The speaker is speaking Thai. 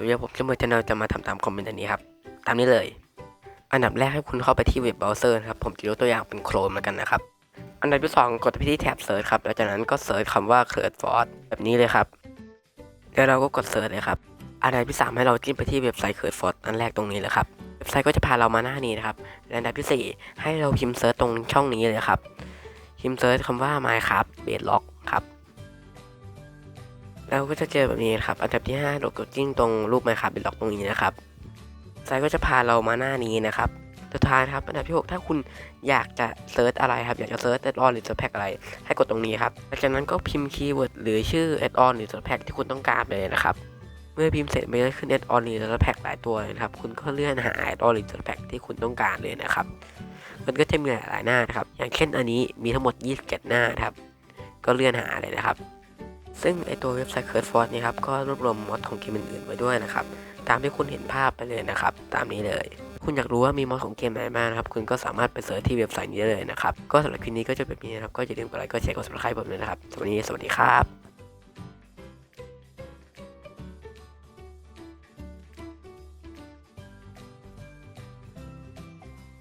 วัสดีผมชื่อเมอร์ชแนลจะมาทำตามคอมเมนต์อันนี้ครับ ตามนี้เลย อันดับแรกให้คุณเข้าไปที่เว็บเบราว์เซอร์นะครับ ผมจะยกตัวอย่างเป็นโครมแล้วกันนะครับ อันดับที่สองกดไปที่แท็บเซิร์ชครับ แล้วจากนั้นก็เซิร์ชคำว่าเคิร์ดฟอร์ดแบบนี้เลยครับ แล้วเราก็กดเซิร์ชเลยครับ อันดับที่สามให้เราจิ้มไปที่เว็บไซต์เคิร์ดฟอร์ดอันแรกตรงนี้เลยครับ เว็บไซต์ก็จะพาเรามาหน้านี้นะครับ และอันดับที่สี่ให้เราพิมพ์เซิร์ชตรงช่องนี้เลยครับ พิมพ์เซิร์ชคำว่า Minecraft Bedrock ครับ แล้วก็จะเจอแบบนี้นะครับ อันดับที่5โดดกดจิ้งตรงรูป Minecraft Bedrock ตรงนี้นะครับไซต์ก็จะพาเรามาหน้านี้นะครับสุดท้ายนครับอันดับที่ 6 ถ้าคุณอยากจะเซิร์ชอะไรครับ อยากจะเซิร์ชแอดออนหรือเซิร์ชแพ็กอะไร ให้กดตรงนี้ครับหลังจากนั้นก็พิมพ์คีย์เวิร์ดหรือชื่อแอดออนหรือเซิร์ชแพ็กที่คุณต้องการไปเลยนะครับ เมื่อพิมพ์เสร็จมันจะขึ้นแอดออนหรือเซิร์ชแพ็กหลายตัวนะครับ คุณก็เลื่อนหาแอดออนหรือเซิร์ชแพ็กที่คุณต้องการเลยนะครับ มันก็จะมีหลายหน้านะครับ อย่างเช่นอันนี้มีทั้งหมด 27 หน้าครับ ก็เลื่อนหาเลยนะครับ ซึ่งไอตัวเว็บไซต์ c u r s e f o r นี่ครับก็รวบรวมมอดของเกมอื่นๆไว้ด้วยนะครับ ตามที่คุณเห็นภาพไปเลยนะครับ ตามนี้เลย คุณอยากรู้ว่ามีมอดของเกมไหนบ้างนะครับ คุณก็สามารถไปเสิร์ชที่เว็บไซต์นี้ได้เลยนะครับ ก็สำหรับคลิปนี้ก็จะแบบนี้นะครับ ก็อย่าลืมกดไลค์ก็แชร์ กดซับสไครป์ผมด้วยนะครับสวัสดี สวัสดีครับ